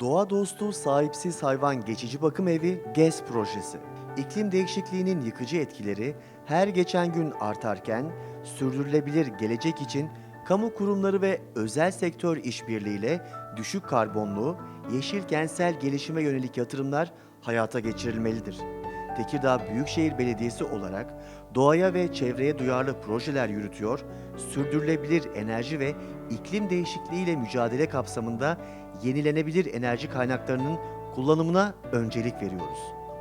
Doğa dostu sahipsiz hayvan geçici bakım evi GES projesi. İklim değişikliğinin yıkıcı etkileri her geçen gün artarken sürdürülebilir gelecek için kamu kurumları ve özel sektör işbirliğiyle düşük karbonlu, yeşil kentsel gelişime yönelik yatırımlar hayata geçirilmelidir. Tekirdağ Büyükşehir Belediyesi olarak doğaya ve çevreye duyarlı projeler yürütüyor, sürdürülebilir enerji ve iklim değişikliğiyle mücadele kapsamında yenilenebilir enerji kaynaklarının kullanımına öncelik veriyoruz.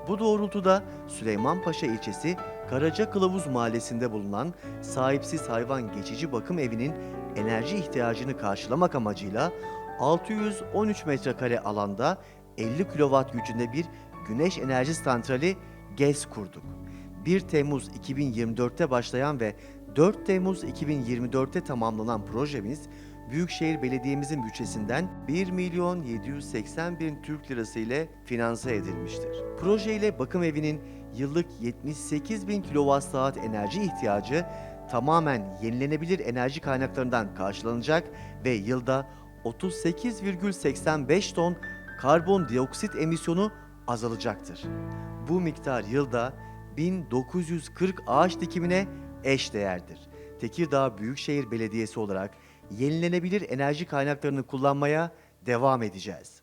Bu doğrultuda Süleymanpaşa ilçesi Karaca Kılavuz Mahallesi'nde bulunan sahipsiz hayvan geçici bakım evinin enerji ihtiyacını karşılamak amacıyla 613 metrekare alanda 50 kW gücünde bir güneş enerji santrali GES kurduk. 1 Temmuz 2024'te başlayan ve 4 Temmuz 2024'te tamamlanan projemiz Büyükşehir Belediye'mizin bütçesinden 1 milyon 780 bin Türk lirası ile finanse edilmiştir. Proje ile bakım evinin yıllık 78 bin kilowatt enerji ihtiyacı tamamen yenilenebilir enerji kaynaklarından karşılanacak ve yılda 38,85 ton karbondioksit emisyonu azalacaktır. Bu miktar yılda 1940 ağaç dikimine eş değerdir. Tekirdağ Büyükşehir Belediyesi olarak yenilenebilir enerji kaynaklarını kullanmaya devam edeceğiz.